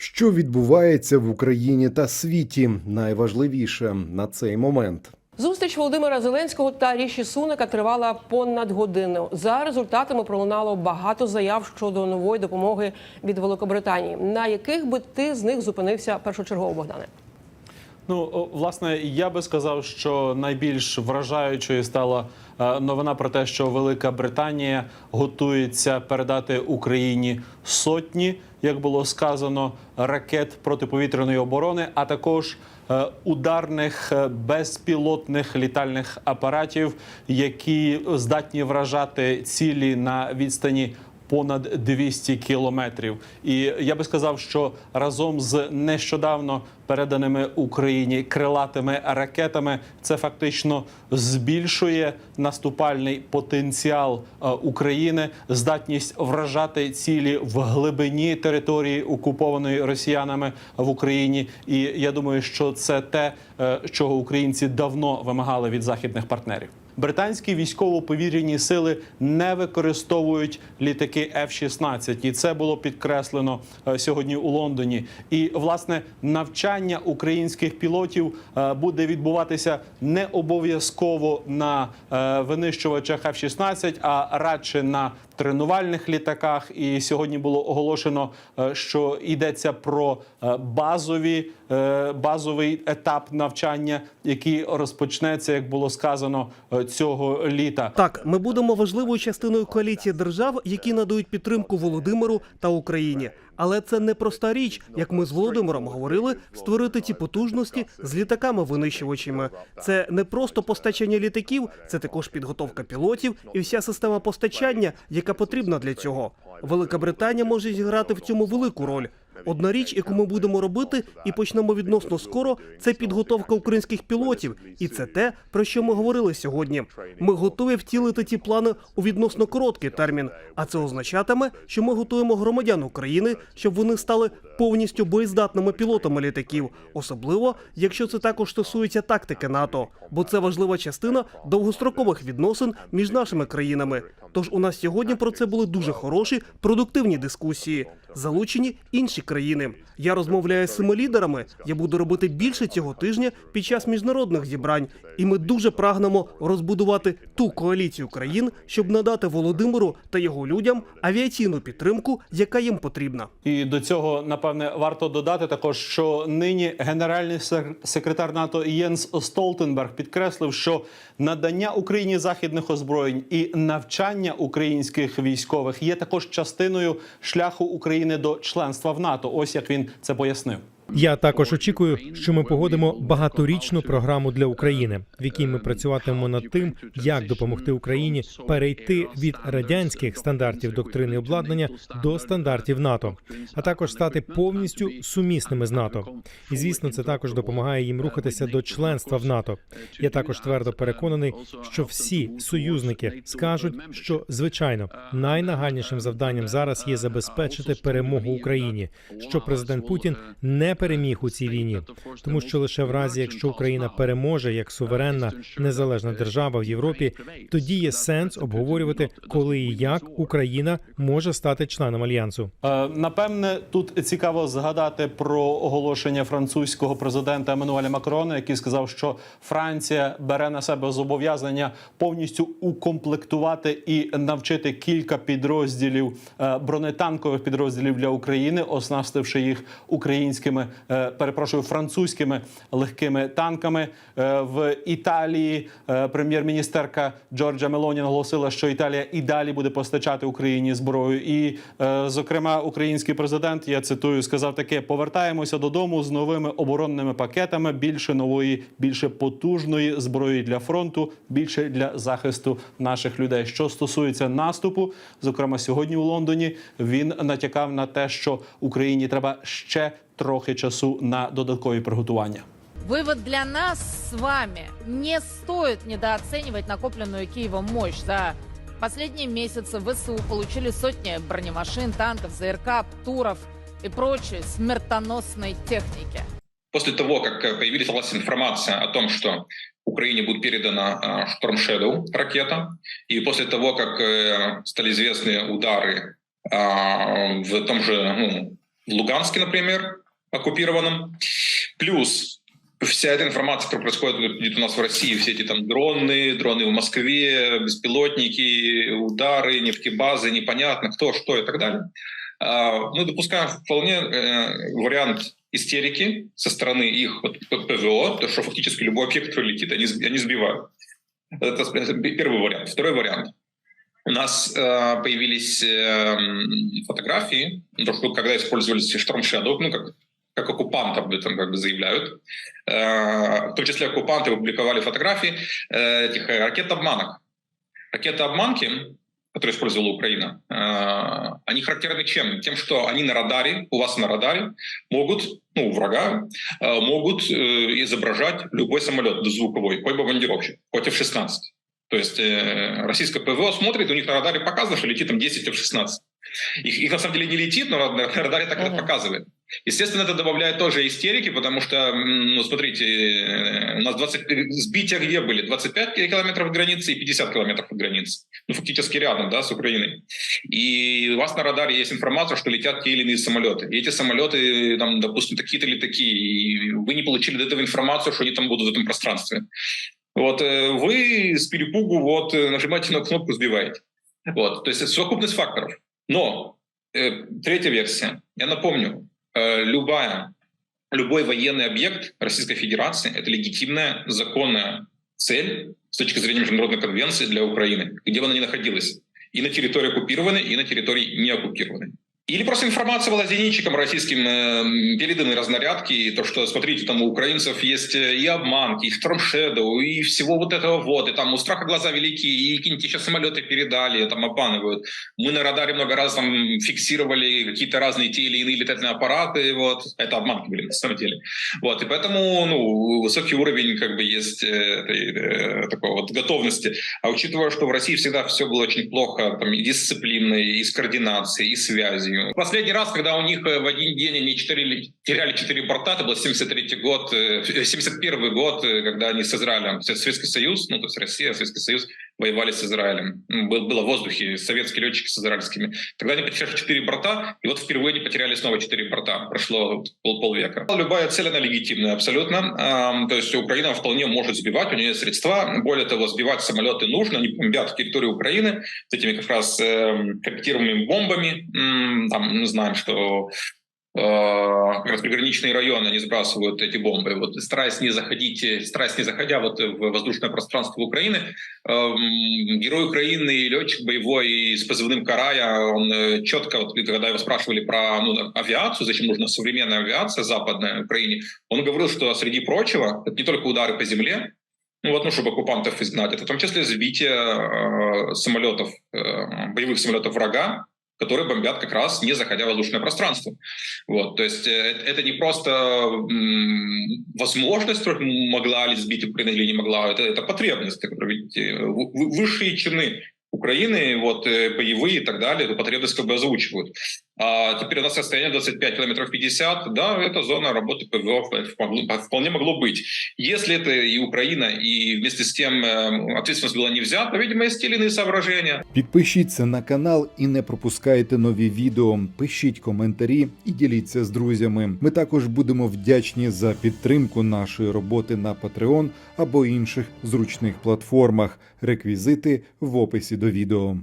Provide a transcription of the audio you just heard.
Що відбувається в Україні та світі? Найважливіше на цей момент. Зустріч Володимира Зеленського та Ріші Сунака тривала понад годину. За результатами пролунало багато заяв щодо нової допомоги від Великобританії. На яких би ти з них зупинився першочергово, Богдане? Ну, власне, я би сказав, що найбільш вражаючою стала е, новина про те, що Велика Британія готується передати Україні сотні, як було сказано, ракет протиповітряної оборони, а також е, ударних е, безпілотних літальних апаратів, які здатні вражати цілі на відстані понад 200 кілометрів. І я би сказав, що разом з нещодавно переданими Україні крилатими ракетами це фактично збільшує наступальний потенціал е, України, здатність вражати цілі в глибині території окупованої росіянами в Україні. І я думаю, що це те, е, чого українці давно вимагали від західних партнерів. Британські військово-повітряні сили не використовують літаки F-16, і це було підкреслено е, сьогодні у Лондоні. І власне навчання українських пілотів е, буде відбуватися не обов'язково на е, винищувачах F-16, а радше на тренувальних літаках. І сьогодні було оголошено, е, що йдеться про е, базові е, базовий етап навчання, який розпочнеться, як було сказано, цього літа. Так, ми будемо важливою частиною коаліції держав, які надають підтримку Володимиру та Україні. Але це не проста річ, як ми з Володимиром говорили, створити ці потужності з літаками-винищувачами. Це не просто постачання літаків, це також підготовка пілотів і вся система постачання, яка потрібна для цього. Велика Британія може зіграти в цьому велику роль. Одна річ, яку ми будемо робити, і почнемо відносно скоро, це підготовка українських пілотів, і це те, про що ми говорили сьогодні. Ми готові втілити ті плани у відносно короткий термін. А це означатиме, що ми готуємо громадян України, щоб вони стали повністю боєздатними пілотами літаків, особливо якщо це також стосується тактики НАТО, бо це важлива частина довгострокових відносин між нашими країнами. Тож у нас сьогодні про це були дуже хороші, продуктивні дискусії. Залучені інші країни. Я розмовляю з цими лідерами. Я буду робити більше цього тижня під час міжнародних зібрань, і ми дуже прагнемо розбудувати ту коаліцію країн, щоб надати Володимиру та його людям авіаційну підтримку, яка їм потрібна. І до цього напевне варто додати також, що нині генеральний сек- секретар НАТО Єнс Столтенберг підкреслив, що надання Україні західних озброєнь і навчання українських військових є також частиною шляху України до членства в НАТО. Ось як він це пояснив. Я також очікую, що ми погодимо багаторічну програму для України, в якій ми працюватимемо над тим, як допомогти Україні перейти від радянських стандартів доктрини обладнання до стандартів НАТО, а також стати повністю сумісними з НАТО. І звісно, це також допомагає їм рухатися до членства в НАТО. Я також твердо переконаний, що всі союзники скажуть, що звичайно найнагальнішим завданням зараз є забезпечити перемогу Україні, що президент Путін не переміг у цій війні, тому що лише в разі, якщо Україна переможе як суверенна незалежна держава в Європі, тоді є сенс обговорювати, коли і як Україна може стати членом альянсу. Е, Напевне, тут цікаво згадати про оголошення французького президента Еммануеля Макрона, який сказав, що Франція бере на себе зобов'язання повністю укомплектувати і навчити кілька підрозділів е, бронетанкових підрозділів для України, оснастивши їх українськими, перепрошую, французькими легкими танками. Е, В Італії е, прем'єр-міністерка Джорджа Мелоні наголосила, що Італія і далі буде постачати Україні зброю. І, е, зокрема, український президент, я цитую, сказав таке: повертаємося додому з новими оборонними пакетами, більше нової, більше потужної зброї для фронту, більше для захисту наших людей. Що стосується наступу, зокрема сьогодні у Лондоні, він натякав на те, що Україні треба ще трохи часу на додаткові приготування. Вывод для нас с вами. Не стоит недооценивать накопленную Киевом мощь. За последние месяцы ВСУ получили сотни бронемашин, танков, ЗРК, ТУРов и прочей смертоносной техники. После того, как э, появилась власть информация о том, что Украине будет передана э, Storm Shadow ракета, и после того, как э, стали известны удары э, в том же ну, в Луганске, например, оккупированном. Плюс вся эта информация, которая происходит у нас в России, все эти там дроны, дроны в Москве, беспилотники, удары, нефтебазы, непонятно кто, что и так далее. А, Мы допускаем вполне э, вариант истерики со стороны их ПВО, то, что фактически любой объект, который летит, они, они сбивают. Это первый вариант. Второй вариант. У нас э, появились э, фотографии, ну, то, что когда использовались Storm Shadow, ну, как, как оккупанты об этом как бы заявляют. Э, в том числе оккупанты опубликовали фотографии э, этих э, ракет-обманок. Ракеты-обманки, которые использовала Украина, они характерны чем? Тем, что они на радаре, у вас на радаре, могут, ну, врага, могут изображать любой самолет звуковой, хоть бомбардировщик, хоть F-16. То есть э, российское ПВО смотрит, у них на радаре показано, что летит там 10 F-16. Их, их на самом деле не летит, но на, на радаре так это Мгм. показывает. Естественно, это добавляет тоже истерики, потому что, ну, смотрите, э, у нас 20... Сбития где были? 25 километров границы и 50 километров от границы. Ну, фактически рядом, да, с Украиной. И у вас на радаре есть информация, что летят те или иные самолеты. И эти самолеты, там, допустим, такие-то или такие. И вы не получили до этого информацию, что они там будут в этом пространстве. Вот э, вы с перепугу вот э, нажимаете на кнопку, сбиваете. Вот, то есть совокупность факторов. Но э, третья версия. Я напомню, любая, любой военный объект Российской Федерации – это легитимная, законная цель с точки зрения Международной конвенции для Украины, где бы она ни находилась. И на территории оккупированной, и на территории не оккупированной. Или просто информация была зенитчикам российским э, переданы разнарядки, и то, что, смотрите, там у украинцев есть э, и обманки, и Shadow, и всего вот этого вот, и там у страха глаза велики, и какие-нибудь еще самолеты передали, там обманывают. Мы на радаре много раз там фиксировали какие-то разные те или иные летательные аппараты, вот. Это обманки были на самом деле. Вот, и поэтому, ну, высокий уровень как бы есть э, э, такой вот готовности. А учитывая, что в России всегда все было очень плохо, там, и дисциплиной, и с координацией, и связью. Последний раз, когда у них э, в один день они четыре, теряли четыре борта, это был 73 год, э, 71 год, э, когда они с Израилем, то есть Советский Союз, ну, то есть Россия, Советский Союз воевали с Израилем. Был, было в воздухе советские летчики с израильскими. Тогда они потеряли четыре борта, и вот впервые они потеряли снова четыре борта. Прошло пол, полвека. Любая цель, она легитимная абсолютно. То есть Украина вполне может сбивать, у нее есть средства. Более того, сбивать самолеты нужно. Они бомбят территорию Украины с этими как раз эм, корректируемыми бомбами. Там мы знаем, что как раз приграничные районы они сбрасывают эти бомбы. Вот стараясь не заходить, э, стараясь не заходя вот в воздушное пространство Украины, эм, герой Украины, летчик боевой с позывным Карая, он э, четко, вот когда его спрашивали про ну, авиацию, зачем нужна современная авиация западная в Украине, он говорил, что среди прочего, это не только удары по земле, ну вот, ну, чтобы оккупантов изгнать, это в том числе сбитие э, самолетов, э, боевых самолетов врага, которые бомбят как раз не заходя в воздушное пространство. Вот, то есть э, это не просто возможность могла ли сбить Украина или не могла, это, это потребность. Вы- вы- высшие чины Украины, вот э, боевые и так далее, эту потребность как бы озвучивают. А теперь у нас расстояние 25 километров 50, да, это зона работы ПВО вполне- вполне могло быть. Если это и Украина, и вместе с тем э, ответственность была не взята, видимо, есть те или иные соображения. Підпишіться на канал і не пропускайте нові відео. Пишіть коментарі і діліться з друзями. Ми також будемо вдячні за підтримку нашої роботи на Patreon або інших зручних платформах. Реквізити в описі до відео.